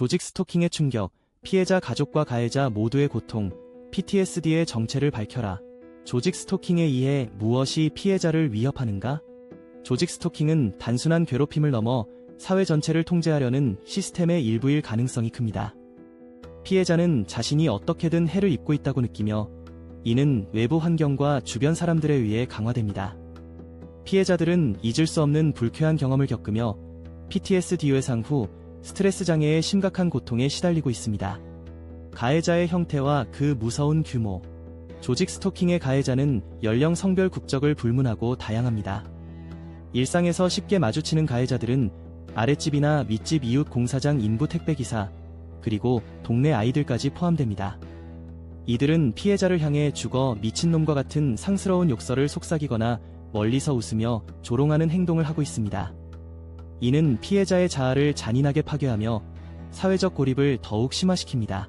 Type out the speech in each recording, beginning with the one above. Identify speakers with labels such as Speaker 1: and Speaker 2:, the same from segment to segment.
Speaker 1: 조직 스토킹의 충격, 피해자 가족과 가해자 모두의 고통, PTSD의 정체를 밝혀라. 조직 스토킹에 의해 무엇이 피해자를 위협하는가? 조직 스토킹은 단순한 괴롭힘을 넘어 사회 전체를 통제하려는 시스템의 일부일 가능성이 큽니다. 피해자는 자신이 어떻게든 해를 입고 있다고 느끼며 이는 외부 환경과 주변 사람들에 의해 강화됩니다. 피해자들은 잊을 수 없는 불쾌한 경험을 겪으며 PTSD 외상 후 스트레스 장애의 심각한 고통에 시달리고 있습니다. 가해자의 형태와 그 무서운 규모. 조직 스토킹의 가해자는 연령 성별 국적을 불문하고 다양합니다. 일상에서 쉽게 마주치는 가해자들은 아랫집이나 윗집 이웃 공사장 인부 택배기사, 그리고 동네 아이들까지 포함됩니다. 이들은 피해자를 향해 죽어 미친놈과 같은 상스러운 욕설을 속삭이거나 멀리서 웃으며 조롱하는 행동을 하고 있습니다. 이는 피해자의 자아를 잔인하게 파괴하며 사회적 고립을 더욱 심화시킵니다.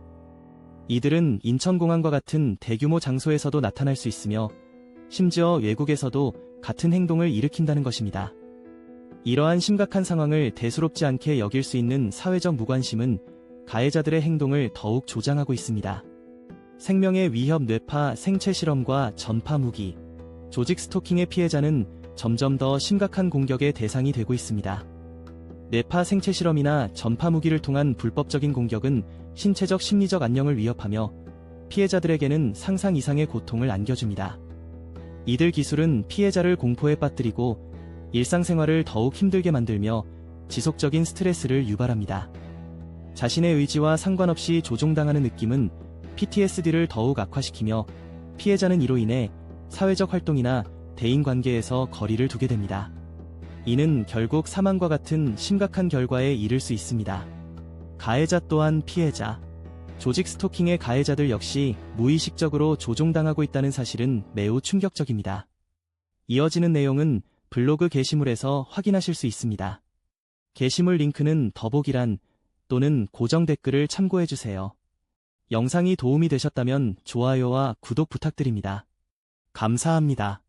Speaker 1: 이들은 인천공항과 같은 대규모 장소에서도 나타날 수 있으며 심지어 외국에서도 같은 행동을 일으킨다는 것입니다. 이러한 심각한 상황을 대수롭지 않게 여길 수 있는 사회적 무관심은 가해자들의 행동을 더욱 조장하고 있습니다. 생명의 위협 뇌파 생체 실험과 전파 무기, 조직 스토킹의 피해자는 점점 더 심각한 공격의 대상이 되고 있습니다. 뇌파 생체 실험이나 전파 무기를 통한 불법적인 공격은 신체적 심리적 안녕을 위협하며 피해자들에게는 상상 이상의 고통을 안겨줍니다. 이들 기술은 피해자를 공포에 빠뜨리고 일상생활을 더욱 힘들게 만들며 지속적인 스트레스를 유발합니다. 자신의 의지와 상관없이 조종당하는 느낌은 PTSD를 더욱 악화시키며 피해자는 이로 인해 사회적 활동이나 대인 관계에서 거리를 두게 됩니다. 이는 결국 사망과 같은 심각한 결과에 이를 수 있습니다. 가해자 또한 피해자. 조직 스토킹의 가해자들 역시 무의식적으로 조종당하고 있다는 사실은 매우 충격적입니다. 이어지는 내용은 블로그 게시물에서 확인하실 수 있습니다. 게시물 링크는 더보기란 또는 고정 댓글을 참고해주세요. 영상이 도움이 되셨다면 좋아요와 구독 부탁드립니다. 감사합니다.